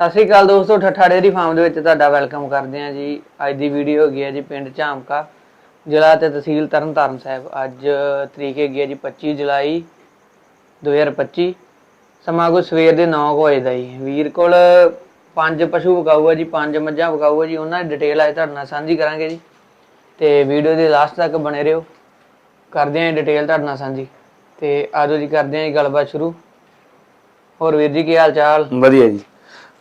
ਸਤਿ ਸ਼੍ਰੀ ਅਕਾਲ ਦੋਸਤੋ, ਠੱਠਾ dairy farm ਦੇ ਵਿੱਚ ਤੁਹਾਡਾ ਵੈਲਕਮ ਕਰਦੇ ਹਾਂ ਜੀ। ਅੱਜ ਦੀ ਵੀਡੀਓ ਹੈਗੀ ਹੈ ਜੀ ਪਿੰਡ ਝਾਮਕਾ, ਜ਼ਿਲ੍ਹਾ ਤੇ ਤਹਿਸੀਲ ਤਰਨਤਾਰਨ ਸਾਹਿਬ। ਅੱਜ ਤਰੀਕ ਹੈਗੀ ਹੈ ਜੀ 25 ਜੁਲਾਈ 2025 ਸਮਾਂ ਕੋ ਸਵੇਰ ਦੇ 9 ਵਜੇ ਦਾ ਜੀ। ਵੀਰ ਕੋਲ ਪੰਜ ਪਸ਼ੂ ਵਗਾਊ ਹੈ ਜੀ, ਪੰਜ ਮੱਝਾਂ ਵਗਾਊ ਹੈ ਜੀ। ਉਹਨਾਂ ਦੀ ਡਿਟੇਲ ਅੱਜ ਤੁਹਾਡੇ ਨਾਲ ਸਾਂਝੀ ਕਰਾਂਗੇ ਜੀ। ਤੇ ਵੀਡੀਓ ਦੇ ਲਾਸਟ ਤੱਕ ਬਣੇ ਰਹੋ। ਕਰਦੇ ਹਾਂ ਡਿਟੇਲ ਤੁਹਾਡੇ ਨਾਲ ਸਾਂਝੀ। ਤੇ ਆਜੋ ਜੀ ਕਰਦੇ ਹਾਂ ਜੀ ਗੱਲਬਾਤ ਸ਼ੁਰੂ। ਹੋਰ ਵੀਰ ਜੀ, ਕੀ ਹਾਲ ਚਾਲ? ਵਧੀਆ ਜੀ।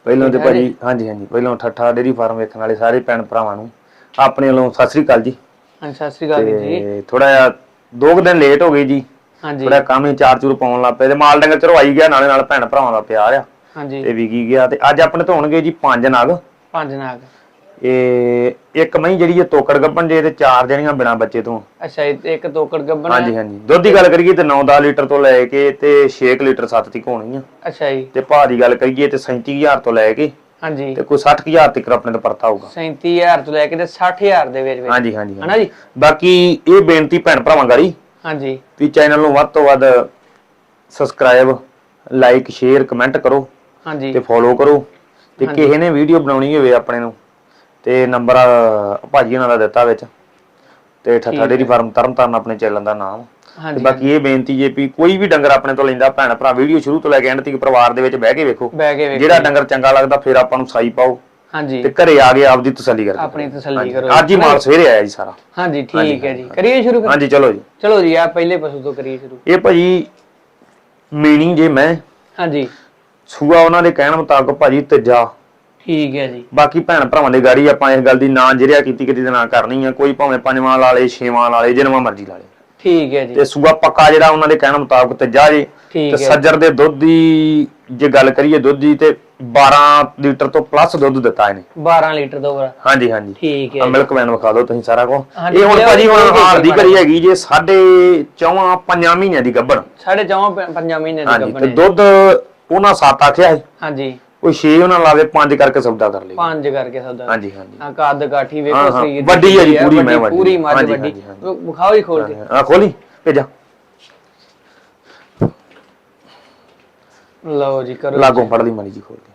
ਪਹਿਲਾਂ ਤੇ ਭਾਜੀ ਹਾਂਜੀ ਹਾਂਜੀ। ਪਹਿਲਾਂ ਠੱਠਾ ਡੇਰੀ ਫਾਰਮ ਵੇਖਣ ਵਾਲੇ ਸਾਰੇ ਭੈਣ ਭਰਾਵਾਂ ਨੂੰ ਆਪਣੇ ਵੱਲੋਂ ਸਤਿ ਸ੍ਰੀ ਅਕਾਲ ਜੀ। ਹਾਂਜੀ ਸਤਿ ਸ਼੍ਰੀ ਅਕਾਲ ਜੀ। ਥੋੜਾ ਜਿਹਾ ਦੋ ਕੁ ਦਿਨ ਲੇਟ ਹੋ ਗਏ ਜੀ। ਹਾਂਜੀ। ਥੋੜਾ ਕੰਮ ਹੀ ਚਾਰ ਚੂਰ ਪਾਉਣ ਲੱਗ ਪਏ ਤੇ ਮਾਲ ਡੰਗਰ ਚਰਵਾਈ ਗਿਆ ਨਾਲੇ ਨਾਲ ਭੈਣ ਭਰਾਵਾਂ ਦਾ ਪਿਆਰ ਆ। ਹਾਂਜੀ। ਤੇ ਵਿਕੀ ਗਿਆ ਤੇ ਅੱਜ ਆਪਣੇ ਤੋਂ ਹੋਣਗੇ ਜੀ ਪੰਜ ਨਗ। ਪੰਜ ਨਾਗ। ਇਹ ਇੱਕ ਮਹੀਂ ਜਿਹੜੀ ਇਹ ਤੋਕੜ ਗੱਭਣ ਜੇ ਤੇ ਚਾਰ ਜਣੀਆਂ ਬਿਨਾ ਬੱਚੇ ਤੋਂ। ਅੱਛਾ ਇਹ ਇੱਕ ਤੋਕੜ ਗੱਬਣ ਹੈ? ਹਾਂਜੀ ਹਾਂਜੀ। ਦੁੱਧ ਦੀ ਗੱਲ ਕਰੀਏ ਤੇ 9-10 ਲੀਟਰ ਤੋਂ ਲੈ ਕੇ ਤੇ 6 ਲੀਟਰ 7 ਤੱਕ ਹੋਣੀ ਆ। ਅੱਛਾ ਜੀ। ਤੇ ਭਾਅ ਦੀ ਗੱਲ ਕਰੀਏ ਤੇ 37000 ਤੋਂ ਲੈ ਕੇ ਹਾਂਜੀ। ਤੇ ਕੋਈ 60000 ਤੱਕ ਆਪਣੇ ਤੋਂ ਪਰਤਾ ਹੋਊਗਾ। 37000 ਤੋਂ ਲੈ ਕੇ ਤੇ 60000 ਦੇ ਵਿੱਚ ਵਿੱਚ। ਹਾਂਜੀ ਹਾਂਜੀ ਹਨਾ ਜੀ? ਬਾਕੀ ਇਹ ਬੇਨਤੀ ਭੈਣ ਭਰਾਵਾਂ ਗਾੜੀ ਹਾਂਜੀ। ਵੀ ਚੈਨਲ ਨੂੰ ਵੱਧ ਤੋਂ ਵੱਧ ਸਬਸਕ੍ਰਾਈਬ ਲਾਈਕ ਸ਼ੇਅਰ ਕਮੈਂਟ ਕਰੋ ਹਾਂਜੀ। ਤੇ ਫੋਲੋ ਕਰੋ। ਤੇ ਕਿਸੇ ਨੇ ਵੀਡੀਓ ਬਣਾਉਣੀ ਹੋਵੇ ਆਪਣੇ ਨੂੰ ਤੇ ਨੰਬਰ ਭਾਜੀ ਉਹਨਾਂ ਦਾ ਦਿੱਤਾ ਵਿੱਚ। ਤੇ ਠੱਠਾ ਡੇਰੀ ਫਾਰਮ ਤਰਨਤਾਰਨ ਆਪਣੇ ਚੈਨਲ ਦਾ ਨਾਮ। ਹਾਂਜੀ ਬਾਕੀ ਇਹ ਬੇਨਤੀ ਜੇ ਵੀ ਕੋਈ ਵੀ ਡੰਗਰ ਆਪਣੇ ਤੋਂ ਲੈਂਦਾ ਭੈਣ ਭਰਾ ਵੀਡੀਓ ਸ਼ੁਰੂ ਤੋਂ ਲੈ ਕੇ ਐਂਡ ਤੱਕ ਪਰਿਵਾਰ ਦੇ ਵਿੱਚ ਬਹਿ ਕੇ ਵੇਖੋ। ਬਹਿ ਕੇ ਵੇਖ। ਜਿਹੜਾ ਡੰਗਰ ਚੰਗਾ ਲੱਗਦਾ ਫਿਰ ਆਪਾਂ ਨੂੰ ਸਾਈ ਪਾਓ। ਹਾਂਜੀ। ਤੇ ਘਰੇ ਆ ਕੇ ਆਪਦੀ ਤਸੱਲੀ ਕਰਕੇ ਆਪਣੀ ਤਸੱਲੀ। ਕਰੋ। ਅੱਜ ਹੀ ਮਾਲ ਸਵੇਰੇ ਆਇਆ ਜੀ ਸਾਰਾ। ਹਾਂਜੀ ਠੀਕ ਹੈ ਜੀ। ਕਰੀਏ ਸ਼ੁਰੂ ਹਾਂਜੀ ਚਲੋ ਜੀ। ਚਲੋ ਜੀ ਆ ਪਹਿਲੇ ਪਸ਼ੂ ਤੋਂ ਕਰੀਏ ਸ਼ੁਰੂ। ਇਹ ਭਾਜੀ ਮੀਣੀ ਜੇ ਮੈਂ। ਹਾਂਜੀ। ਸੂਆ ਉਹਨਾਂ ਦੇ ਕਹਿਣ ਮੁਤਾਬਕ ਭਾਜੀ ਤੀਜਾ। ਠੀਕ ਹੈ ਜੀ। ਬਾਕੀ ਭੈਣ ਭਰਾਵਾਂ ਦੇ ਗਾੜੀ ਆਪਾਂ ਇਸ ਗੱਲ ਦੀ ਨਾ ਜਿਹੜਿਆ ਕੀਤੀ ਕਿਤੇ ਨਾ ਕਰਨੀ ਆ। ਕੋਈ ਭਾਵੇਂ ਪੰਜਵਾਂ ਲਾ ਲੇ ਛੇਵਾਂ ਲਾ ਲੇ ਜਿੰਨਵਾਂ ਮਰਜ਼ੀ ਲਾ ਲੇ। ਠੀਕ ਹੈ ਜੀ। ਤੇ ਸੂਆ ਪੱਕਾ ਜਿਹੜਾ ਉਹਨਾਂ ਦੇ ਕਹਿਣ ਮੁਤਾਬਕ ਤੀਜਾ ਜੇ ਠੀਕ ਤੇ ਹੈ ਸੱਜਰ ਦੇ ਦੁੱਧ ਦੀ ਜੇ ਗੱਲ ਕਰੀਏ ਦੁੱਧ ਦੀ ਤੇ 12 ਲੀਟਰ ਤੋਂ ਪਲੱਸ ਦੁੱਧ ਦਿੱਤਾ ਇਹਨੇ। 12 ਲੀਟਰ ਤੋਂ ਉੱਪਰ ਹਾਂਜੀ ਹਾਂਜੀ। ਠੀਕ ਆ ਹੈ ਮਿਲਕ ਵੈਨ ਵਿਖਾ ਦਿਓ ਤੁਸੀਂ ਸਾਰਾ ਕੁਝ ਇਹ ਹੁਣ ਭਾਜੀ ਹੁਣ ਹਾਲ ਦੀ ਘੜੀ ਹੈਗੀ ਜੇ ਸਾਢੇ ਚੌਵਾਂ ਪੰਜਾਂ ਮਹੀਨਿਆਂ ਦੀ ਗੱਭਣ। ਸਾਢੇ ਚੌਂ ਪ- ਪੰਜਾਂ ਮਹੀਨੇ ਦੀ ਹਾਂਜੀ ਤੇ ਦੁੱਧ ਉਹਨਾਂ ਸੱਤ ਆਖਿਆ ਸੀ। ਹਾਂਜੀ। ਕੋਈ 6 ਉਹਨਾਂ ਲਾਵੇ 5 ਕਰਕੇ ਸੌਦਾ ਕਰ ਲਈ ਪੰਜ ਕਰਕੇ ਸੌਦਾ। ਹਾਂਜੀ ਹਾਂਜੀ। ਆ ਕੱਦ ਕਾਠੀ ਹਾਂ, ਵੇਖੋ ਹਾਂ, ਸਰੀਰ ਦੀ ਵੱਡੀ ਹੈ ਜੀ, ਪੂਰੀ ਮੈਂ ਵੱਡੀ। ਪੂਰੀ ਮੱਝ ਹਾਂਜੀ, ਵੱਡੀ। ਹਾਂਜੀ, ਹਾਂਜੀ। ਵਿਖਾਓ ਜੀ ਖੋਲ ਕੇ। ਆ ਖੋਲੀ ਭੇਜਾ। ਲਓ ਜੀ ਕਰੋ। ਲਾਗੋਂ ਫੜ ਲਈ ਮਾੜੀ ਜੀ ਖੋਲ ਕੇ।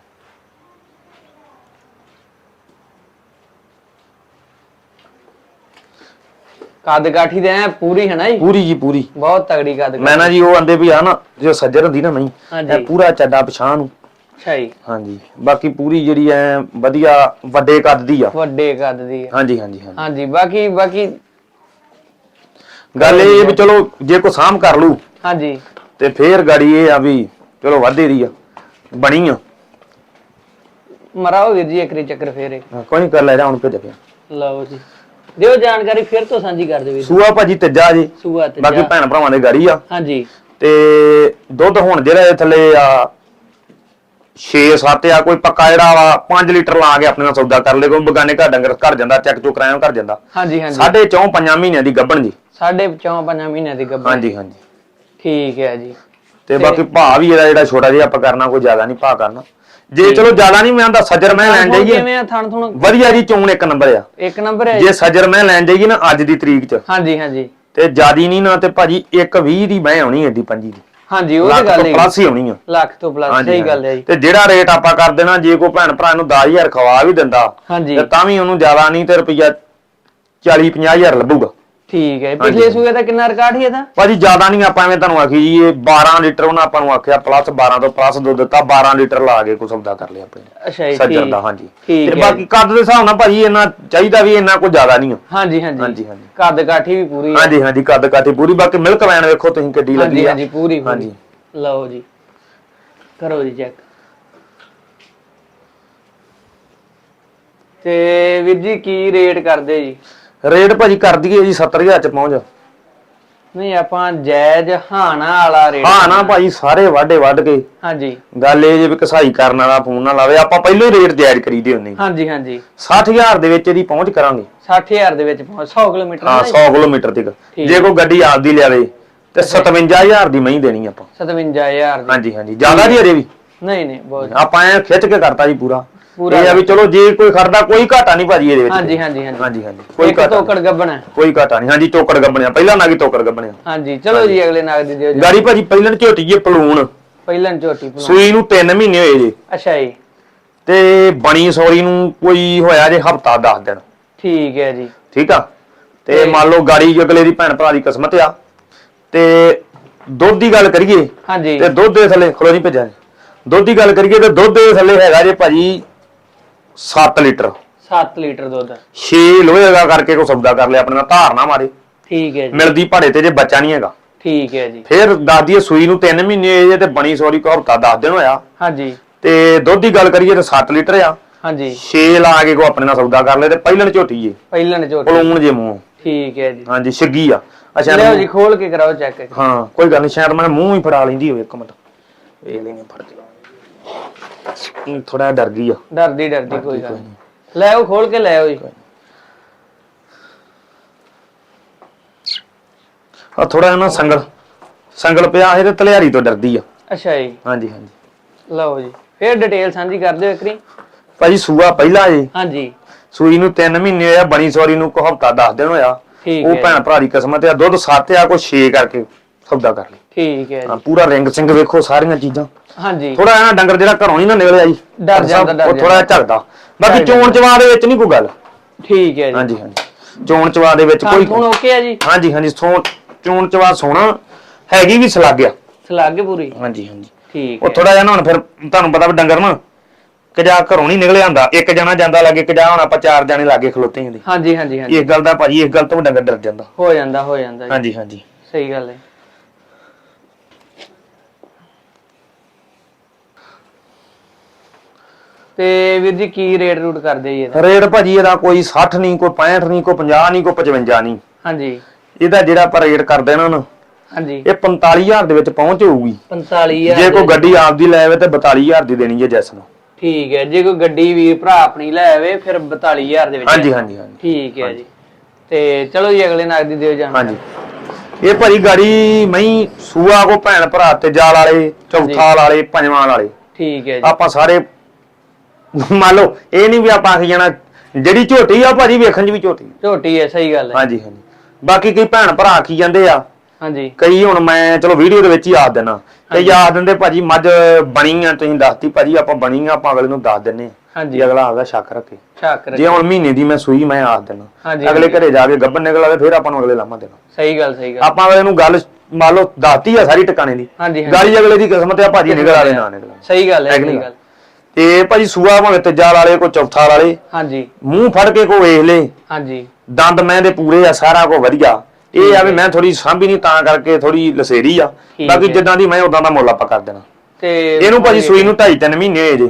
ਕੱਦ ਕਾਠੀ ਦੇ ਐ ਪੂਰੀ ਹੈ ਨਾ ਜੀ? ਪੂਰੀ ਜੀ ਪੂਰੀ। ਬਹੁਤ ਤਗੜੀ ਕੱਦ ਮੈਂ ਨਾ ਜੀ ਉਹ ਆਂਦੇ ਵੀ ਆ ਨਾ ਜੋ ਸੱਜਰ ਹੁੰਦੀ ਨਾ ਨਹੀਂ ਹਾਂਜੀ। ਇਹ ਪੂਰਾ ਚੱਡਾ ਪਛਾਣ ਨੂੰ। ਅੱਛਾ ਜੀ। ਹਾਂਜੀ। ਬਾਕੀ ਪੂਰੀ ਜਿਹੜੀ ਐ ਵਧੀਆ ਵੱਡੇ ਕੱਦ ਦੀ ਆ। ਵੱਡੇ ਕੱਦ ਦੀ ਹੈ ਹਾਂਜੀ ਹਾਂਜੀ ਹਾਂਜੀ। ਹਾਂਜੀ ਬਾਕੀ ਬਾਕੀ ਗੱਲ ਇਹ ਵੀ ਚਲੋ ਜੇ ਕੋ ਸਾਮ ਕਰ ਲੂ ਹਾਂਜੀ। ਤੇ ਫੇਰ ਗਾੜੀ ਇਹ ਆ ਵੀ ਚਲੋ ਵਾਧੇ ਦੀ ਆ ਬਣੀ ਆ। ਮਰਾਓ ਵੀਰ ਜੀ ਇੱਕ ਰੀ ਚੱਕਰ ਫੇਰੇ ਕੋਈ ਨਹੀਂ ਕਰ ਲੈ ਜਾ ਹੁਣ ਭੇਜ ਪਿਆ ਲਓ ਜੀ। ਦਿਓ ਜਾਣਕਾਰੀ ਫਿਰ ਤੋਂ ਸਾਂਝੀ ਕਰ ਦਿਓ ਵੀਰ ਸੂਆ ਭਾਜੀ ਤੀਜਾ ਜੀ। ਸੂਆ ਤੇ ਬਾਕੀ ਭੈਣ ਭਰਾਵਾਂ ਦੇ ਗਾੜੀ ਆ। ਹਾਂਜੀ। ਤੇ ਦੁੱਧ ਹੁਣ ਜਿਹੜਾ ਇਹ ਥੱਲੇ ਆ 6-7 ਆ ਕੋਈ ਪੱਕਾ ਜਿਹੜਾ ਵਾ 5 ਲੀਟਰ ਲਾ ਕੇ ਆਪਣੇ ਨਾਲ ਸੌਦਾ ਕਰ ਲੇ ਕੋਈ ਬਗਾਨੇ ਘਰ ਡੰਗਰ ਘਰ ਜਾਂਦਾ ਚੱਕ ਚੁੱਕ ਰਾਇਓ ਘਰ ਜਾਂਦਾ। ਹਾਂਜੀ ਹਾਂਜੀ। ਸਾਢੇ ਚੌਂ ਪੰਜਾਂ ਮਹੀਨਿਆਂ ਦੀ ਗੱਭਣ ਜੀ। ਸਾਢੇ ਚੌਂ ਪੰਜਾਂ ਮਹੀਨਿਆਂ ਦੀ ਗੱਭਰ ਹਾਂਜੀ ਹਾਂਜੀ। ਠੀਕ ਹੈ ਜੀ। ਤੇ ਬਾਕੀ ਭਾਅ ਵੀ ਇਹਦਾ ਜਿਹੜਾ ਛੋਟਾ ਜਿਹਾ ਆਪਾਂ ਕਰਨਾ ਕੋਈ ਜ਼ਿਆਦਾ ਨਹੀਂ ਭਾਅ ਕਰਨਾ। ਜੇ ਚਲੋ ਜ਼ਿਆਦਾ ਨਹੀਂ ਮੈਂ ਆਂਦਾ ਸੱਜਰ ਮੈਂ ਲੈਣ ਜਾਈਏ। ਕਿਵੇਂ ਆ? ਥਣ ਥੁਣ ਵਧੀਆ ਜੀ ਚੋਣ ਇੱਕ ਨੰਬਰ ਆ। ਇੱਕ ਨੰਬਰ ਹੈ ਜੀ? ਸੱਜਰ ਮੈਂ ਲੈਣ ਜਾਈਏ ਨਾ ਅੱਜ ਦੀ ਤਰੀਕ 'ਚ। ਹਾਂਜੀ ਹਾਂਜੀ। ਤੇ ਜਿਆਦੀ ਨਹੀਂ ਨਾ ਤੇ ਭਾਜੀ 120 ਦੀ ਮੈਂ ਆਉਣੀ ਐਡੀ ਪੰਜੀ ਦੀ। ਹਾਂਜੀ ਉਹ ਤੇ ਲੱਖ ਗੱਲ ਤੋਂ ਹੈ ਪਲੱਸ ਹੀ ਆਉਣੀ ਆ। ਲੱਖ ਤੋਂ ਪਲੱਸ ਸਹੀ ਗੱਲ ਹੈ। ਜੀ। ਤੇ ਜਿਹੜਾ ਰੇਟ ਆਪਾਂ ਕਰ ਦੇਣਾ ਜੇ ਕੋਈ ਭੈਣ ਭਰਾ ਨੂੰ 10000 ਖਵਾ ਵੀ ਦਿੰਦਾ ਹਾਂਜੀ। ਤੇ ਤਾਂ ਵੀ ਉਹਨੂੰ ਜ਼ਿਆਦਾ ਨਹੀਂ ਤੇ ਰੁਪਈਆ 40 50000 ਲੱਭੂਗਾ। ਠੀਕ ਹੈ। ਪਿਛਲੇ ਸੂਏ ਦਾ ਕਿੰਨਾ ਰਿਕਾਰਡ ਸੀ ਇਹਦਾ? ਭਾਜੀ ਜ਼ਿਆਦਾ ਨਹੀਂ ਆਪਾਂ ਐਵੇਂ ਤੁਹਾਨੂੰ ਆਖੀ ਜੀ ਇਹ 12 ਲੀਟਰ ਉਹਨਾਂ ਆਪਾਂ ਨੂੰ ਆਖਿਆ ਪਲੱਸ 12 ਤੋਂ ਪਲੱਸ ਦੁੱਧ ਦਿੱਤਾ 12 ਲੀਟਰ ਲਾ ਕੇ ਕੋਈ ਸੌਦਾ ਕਰ ਲਿਆ ਆਪਣੇ ਅੱਛਾ ਜੀ ਠੀਕ ਦਾ ਹਾਂਜੀ। ਠੀਕ ਤੇ ਬਾਕੀ ਕੱਦ ਦੇ ਹਿਸਾਬ ਨਾਲ ਭਾਜੀ ਇੰਨਾ ਚਾਹੀਦਾ ਵੀ ਇੰਨਾ ਕੋਈ ਜ਼ਿਆਦਾ ਨਹੀਂ ਹਾਂਜੀ ਹਾਂਜੀ। ਹਾਂਜੀ, ਹਾਂਜੀ। ਕੱਦ ਕਾਠੀ ਵੀ ਪੂਰੀ ਹੈ। ਹਾਂਜੀ ਹਾਂਜੀ ਕੱਦ ਕਾਠੀ ਪੂਰੀ ਬਾਕੀ ਮਿਲਕ ਵੈਨ ਵੇਖੋ ਤੁਸੀਂ ਕਿੱਡੀ ਲੱਗੀ ਹਾਂਜੀ ਆ। ਹਾਂਜੀ ਪੂਰੀ ਪੂਰੀ। ਹਾਂਜੀ। ਲਓ ਜੀ। ਕਰੋ ਜੀ ਚੈੱਕ ਤੇ ਵੀਰ ਜੀ ਕੀ ਰੇਟ ਕਰਦੇ ਜੀ? ਰੇਟ ਭਾਜੀ ਕਰ ਦਈਏ ਜੀ 70000 ਚ ਪਹੁੰਚ ਨਹੀਂ ਆਪਾਂ ਜਾਇਜ਼ ਹਾਨਾ ਵਾਲਾ ਰੇਟ ਹਾਂ ਨਾ ਭਾਜੀ ਸਾਰੇ ਵਾਢੇ ਵੱਢ ਕੇ। ਹਾਂਜੀ। ਗੱਲ ਇਹ ਜੇ ਵੀ ਕਸਾਈ ਕਰਨ ਵਾਲਾ ਫੋਨ ਨਾ ਲਾਵੇ ਆਪਾਂ ਪਹਿਲਾਂ ਹੀ ਰੇਟ ਜਾਇਜ਼ ਕਰੀਦੇ ਹੁੰਨੇ ਹਾਂਜੀ ਹਾਂਜੀ। 60000 ਦੇ ਵਿੱਚ ਇਹਦੀ ਪਹੁੰਚ ਕਰਾਂਗੇ। 60000 ਦੇ ਵਿੱਚ ਪਹੁੰਚ 100 ਕਿਲੋਮੀਟਰ ਹਾਂ ਨਾ 100 ਕਿਲੋਮੀਟਰ ਤੱਕ। ਜੇ ਕੋਈ ਗੱਡੀ ਆਪਦੀ ਲਿਆਵੇ ਤੇ 57000 ਦੀ ਮਹੀਂ ਦੇਣੀ ਆਪਾਂ। 57000 ਦੀ। ਹਾਂਜੀ ਹਾਂਜੀ। ਜ਼ਿਆਦਾ ਨਹੀਂ ਅਜੇ ਵੀ। ਨਹੀਂ ਨਹੀਂ ਬਹੁਤ ਆਪਾਂ ਐ ਖਿੱਚ ਕੇ ਕਰਤਾ ਜੀ ਪੂਰਾ। ਪੂਰਾ ਇਹ ਆ ਵੀ ਚਲੋ ਜੇ ਕੋਈ ਖੜਦਾ ਕੋਈ ਘਾਟਾ ਨਹੀਂ ਭਾਜੀ ਇਹਦੇ ਵਿੱਚ। ਹਾਂਜੀ ਹਾਂਜੀ ਹਾਂਜੀ। ਹਾਂਜੀ ਹਾਂਜੀ ਕੋਈ ਇੱਕ ਘਾਟਾ ਤੋਕੜ ਗੱਬਣਾ। ਕੋਈ ਘਾਟਾ ਨਹੀਂ। ਹਾਂਜੀ ਟੋਕੜ ਗੱਬਣਿਆ। ਪਹਿਲਾਂ ਨਾ ਕੀ ਟੋਕੜ ਗੱਬਣਿਆ। ਹਾਂਜੀ ਚਲੋ ਜੀ ਅਗਲੇ ਨਾਗ ਦੀ ਦਿਓ ਜੀ। ਗਾੜੀ ਭਾਜੀ ਪਹਿਲਾਂ ਝੋਟੀ ਜੇ ਪਲੂਣ। ਪਹਿਲਾਂ ਝੋਟੀ ਪਲਾ ਸੂਈ ਨੂੰ 3 ਮਹੀਨੇ ਹੋਏ ਜੇ। ਅੱਛਾ ਜੀ। ਤੇ ਬਣੀ ਸੌਰੀ ਨੂੰ ਕੋਈ ਹੋਇਆ ਜੇ ਹਫਤਾ 10 ਦਿਨ। ਠੀਕ ਹੈ ਜੀ। ਠੀਕ ਆ? ਤੇ ਤੇ- ਮੰਨ ਲਓ ਗਾੜੀ ਅਗਲੇ ਦੀ ਭੈਣ ਭਰਾ ਦੀ ਕਿਸਮਤ ਆ। ਤੇ ਦੁੱਧ ਦੀ ਗੱਲ ਕਰੀਏ। ਹਾਂਜੀ। ਤੇ ਦੁੱਧ ਦੇ ਥੱਲੇ ਖਲੋ ਨਹੀਂ ਭੇਜਿਆ ਦੁੱਧ ਦੀ ਗੱਲ ਕਰੀਏ ਤੇ ਦੁੱਧ ਦੇ ਥੱਲੇ ਹੈਗਾ ਜੇ ਭਾਜੀ 7 ਲੀਟਰ। 7 ਲੀਟਰ ਦੁੱਧ। 6 ਲੋਹੇ ਦਾ ਕਰਕੇ ਕੋ ਸੌਦਾ ਕਰ ਲਿਆ ਆਪਣੇ ਨਾਲ ਧਾਰ ਨਾ ਮਾਰੇ। ਠੀਕ ਹੈ ਜੀ। ਮਿਲਦੀ ਭਾੜੇ ਤੇ ਜੇ ਬੱਚਾ ਨਹੀਂ ਹੈਗਾ। ਠੀਕ ਹੈ ਜੀ। ਫਿਰ ਦਾਦੀ ਸੂਈ ਨੂੰ 3 ਮਹੀਨੇ ਹੋਏ ਜੇ ਤੇ ਬਣੀ ਸੌਰੀ ਕੋ ਹਫਤਾ 10 ਦਿਨ ਹੋਇਆ। ਹਾਂਜੀ। ਤੇ ਦੁੱਧ ਦੀ ਗੱਲ ਕਰੀਏ ਤੇ 7 ਲੀਟਰ ਆ। ਹਾਂਜੀ। 6 ਲਾ ਕੇ ਕੋ ਆਪਣੇ ਨਾਲ ਸੌਦਾ ਕਰ ਲੈ ਤੇ ਪਹਿਲਣ ਝੋਟੀ ਏ ਪਹਿਲਾਂ ਨੇ ਝੋਟੀ। ਪਲੂਣ ਜੇ ਮੂੰਹ। ਠੀਕ ਹੈ ਜੀ। ਹਾਂਜੀ ਛਿੱਗੀ ਆ। ਅੱਛਾ ਲਿਓ ਜੀ ਖੋਲ ਕੇ ਕਰਾਓ ਚੈੱਕ। ਹਾਂ ਕੋਈ ਗੱਲ ਨਹੀਂ ਸ਼ਾਇਦ ਮੈਂ ਮੂੰਹ ਹੀ ਫੜਾ ਲੈਂਦੀ ਹੋਵੇ ਇੱਕ ਮਿੰਟ। ਇਹ ਲੈਣੇ ਫੜ ਕੇ ਥੋੜਾ ਡਰ ਗਈ ਆ। ਡਰਦੀ ਡਰਦੀ ਕੋਈ ਗੱਲ ਨਹੀਂ। ਲੈ ਉਹ ਖੋਲ ਕੇ ਲੈ ਆਓ ਜੀ। ਆ ਥੋੜਾ ਨਾ ਸੰਗਲ ਸੰਗਲ ਪਿਆ ਇਹ ਤੇ ਤਲਿਆਰੀ ਤੋਂ ਡਰਦੀ ਆ। ਅੱਛਾ ਜੀ। ਹਾਂਜੀ ਹਾਂਜੀ। ਲਓ ਜੀ ਫੇਰ ਡਿਟੇਲ ਸਾਂਝੀ ਕਰ ਦਿਓ ਇੱਕਰੀ ਭਾਜੀ ਸੂਆ ਪਹਿਲਾ ਜੀ ਹਾਂਜੀ। ਸੂਈ ਨੂੰ 3 ਮਹੀਨੇ ਹੋਇਆ ਬਣੀ ਸੌਰੀ ਨੂੰ ਕੋ ਹਫਤਾ 10 ਦਿਨ ਹੋਇਆ। ਠੀਕ ਉਹ ਹੈ ਭੈਣ ਭਰਾ ਦੀ ਕਿਸਮਤ ਆ ਦੁੱਧ 7 ਆ ਕੋ 6 ਕਰਕੇ। ਸੌਦਾ ਕਰ ਲਈ। ਠੀਕ ਹੈ ਹਾਂ ਜੀ। ਪੂਰਾ ਰਿੰਗ ਸਿੰਘ ਵੇਖੋ ਸਾਰੀਆਂ ਚੀਜ਼ਾਂ। ਹਾਂਜੀ। ਥੋੜਾ ਨਾ ਡੰਗਰ ਜਿਹੜਾ ਘਰੋਂ ਨਹੀਂ ਨਾ ਨਿਕਲਿਆ ਜੀ। ਡਰ ਜਾਂਦਾ, ਡਰ ਥੋੜਾ ਜਾਂਦਾ। ਝੜਦਾ ਬਾਕੀ ਡਰ ਚੋਣ ਚਵਾ ਦੇ ਵਿੱਚ ਨਹੀਂ ਕੋਈ ਗੱਲ। ਠੀਕ ਹੈ ਜੀ। ਹਾਂਜੀ ਹਾਂਜੀ। ਚੋਣ ਚਵਾ ਦੇ ਵਿੱਚ ਕੋਈ ਹੁਣ ਓਕੇ ਆ ਜੀ। ਹਾਂਜੀ ਹਾਂਜੀ। ਸੋ ਚੋਣ ਚਵਾ ਸੋਣਾ ਹੈਗੀ ਵੀ ਸਲਾਗਿਆ ਸਲਾਗੇ ਪੂਰੀ। ਹਾਂਜੀ ਹਾਂਜੀ। ਠੀਕ ਉਹ ਹੈ। ਥੋੜਾ ਜਿਹਾ ਨਾ ਹੁਣ ਫਿਰ ਤੁਹਾਨੂੰ ਪਤਾ ਵੀ ਡੰਗਰ ਨਾ ਕਿ ਜਾ ਘਰੋਂ ਨਹੀਂ ਨਿਕਲਿਆ ਹੁੰਦਾ। ਇੱਕ ਜਣਾ ਜਾਂਦਾ ਲੱਗੇ ਕਿ ਜਾ ਹੁਣ ਆਪਾਂ ਚਾਰ ਜਾਣੇ ਲਾਗੇ ਖਲੋਤੇ ਹੁੰਦੇ ਹਾਂਜੀ ਹਾਂਜੀ ਹਾਂਜੀ। ਇਸ ਗੱਲ ਦਾ ਭਾਜੀ ਇਸ ਗੱਲ ਤੋਂ ਵੀ ਡੰਗਰ ਡਰ ਜਾਂਦਾ। ਹੋ ਜਾਂਦਾ ਹੋ ਜਾਂਦਾ ਜੀ। ਹਾਂਜੀ ਹਾਂਜੀ। ਸਹੀ ਗੱਲ ਹੈ। ਤੇ ਵੀਰ ਜੀ ਕੀ ਰੇਟ ਰੂਟ ਕਰਦੇ ਜੀ ਇਹਦਾ? ਰੇਟ ਭਾਜੀ ਇਹਦਾ ਕੋਈ 60 ਨਹੀਂ ਕੋਈ 65 ਨਹੀਂ ਕੋਈ 50 ਨਹੀਂ ਕੋਈ 55 ਨਹੀਂ ਹਾਂਜੀ। ਇਹਦਾ ਜਿਹੜਾ ਆਪਾਂ ਰੇਟ ਕਰਦੇ ਨਾ ਨਾ ਹਾਂਜੀ। ਇਹ 45000 ਦੇ ਵਿੱਚ ਪਹੁੰਚ ਹੋਊਗੀ 45000 ਜੇ ਕੋਈ ਗੱਡੀ ਆਪਦੀ ਲੈ ਆਵੇ ਤੇ 42000 ਦੀ ਦੇਣੀ ਹੈ ਜੈਸ ਨੂੰ। ਠੀਕ ਹੈ ਜੇ ਕੋਈ ਗੱਡੀ ਵੀਰ ਭਰਾ ਆਪਣੀ ਲੈ ਆਵੇ ਫਿਰ 42000 ਦੇ ਵਿੱਚ ਹਾਂਜੀ ਹਾਂਜੀ ਹਾਂਜੀ। ਠੀਕ ਹੈ ਜੀ। ਤੇ ਚਲੋ ਜੀ ਅਗਲੇ ਨਾਗ ਦੀ ਦਿਓ ਜਾਣ ਹਾਂਜੀ। ਇਹ ਭਾਜੀ ਗਾੜੀ ਮਈ ਸੂਆ ਕੋ ਭੈਣ ਭਰਾ ਤੇ ਜਾਲ ਵਾਲੇ ਚੌਥਾ ਵਾਲੇ ਪੰਜਵਾਂ ਵਾਲੇ। ਠੀਕ ਹੈ ਜੀ। ਆਪਾਂ ਸਾਰੇ ਮੰਨ ਲਓ ਇਹ ਨਹੀਂ ਵੀ ਆਪਾਂ ਆਖੀ ਜਾਣਾ ਜਿਹੜੀ ਝੋਟੀ ਆ ਭਾਜੀ ਵੇਖਣ 'ਚ ਵੀ ਝੋਟੀ ਝੋਟੀ ਹੈ ਸਹੀ ਗੱਲ ਹੈ ਹਾਂਜੀ ਹਾਂਜੀ। ਬਾਕੀ ਕਈ ਭੈਣ ਭਰਾ ਆਖੀ ਜਾਂਦੇ ਆ। ਹਾਂਜੀ। ਕਈ ਹੁਣ ਮੈਂ ਚਲੋ ਵੀਡੀਓ ਦੇ ਵਿੱਚ ਹੀ ਆਖ ਦੇਣਾ ਤੇ ਯਾਦ ਦਿੰਦੇ ਭਾਜੀ ਮੱਝ ਬਣੀ ਆ ਤੁਸੀਂ ਦੱਸਤੀ ਭਾਜੀ ਆਪਾਂ ਬਣੀ ਆ ਆਪਾਂ ਅਗਲੇ ਨੂੰ ਦੱਸ ਦਿੰਨੇ ਆ। ਹਾਂਜੀ। ਅਗਲਾ ਆਪਦਾ ਸ਼ੱਕ ਰੱਖੇ। ਸ਼ੱਕ ਰੱਖ। ਜੇ ਹੁਣ ਮਹੀਨੇ ਦੀ ਮੈਂ ਸੂਈ ਮੈਂ ਆਖ ਦੇਣਾ ਅਗਲੇ। ਘਰੇ ਜਾ ਕੇ ਗੱਬਨ ਨਿਕਲ ਆਵੇ ਫਿਰ ਆਪਾਂ ਨੂੰ ਅਗਲੇ ਲਾਮਾ ਦੇਣਾ। ਸਹੀ ਗੱਲ ਸਹੀ ਗੱਲ। ਆਪਾਂ ਅਗਲੇ ਨੂੰ ਗੱਲ ਮੰਨ ਲਓ ਦੱਸਤੀ ਆ ਸਾਰੀ ਟਿਕਾਣੇ ਦੀ। ਹਾਂਜੀ ਗਾਲੀ ਅਗਲੇ ਦੀ ਕਿਸਮਤ ਆ ਭਾਜੀ ਨਿਕਲ ਆਵੇ ਨਾ ਨਿਕਲ ਸਹੀ ਗੱਲ ਹੈ ਸਹੀ ਗੱਲ। ਤੇ ਭਾਜੀ ਸੂਆ ਭਾਵੇਂ ਤੀਜਾ ਵਾਲੇ ਕੋ ਚੌਥਾ ਵਾਲੇ ਹਾਂਜੀ। ਮੂੰਹ ਫੜ ਕੇ ਕੋ ਵੇਖ ਲੇ। ਹਾਂਜੀ। ਦੰਦ ਮੈਂ ਦੇ ਪੂਰੇ ਆ ਸਾਰਾ ਕੋ ਵਧੀਆ। ਇਹ ਆ ਵੀ ਮੈਂ ਥੋੜੀ ਸਾਂਭੀ ਨਹੀਂ ਤਾਂ ਕਰਕੇ ਥੋੜੀ ਲਸੇਰੀ ਆ। ਠੀਕ ਬਾਕੀ ਹੈ। ਜਿੱਦਾਂ ਦੀ ਮੈਂ ਉਦਾਂ ਦਾ ਮੁੱਲ ਆਪਾਂ ਕਰ ਦੇਣਾ। ਤੇ ਇਹਨੂੰ ਭਾਜੀ ਸੂਈ ਨੂੰ 2.5 3 ਮਹੀਨੇ ਹੋਏ ਜੇ।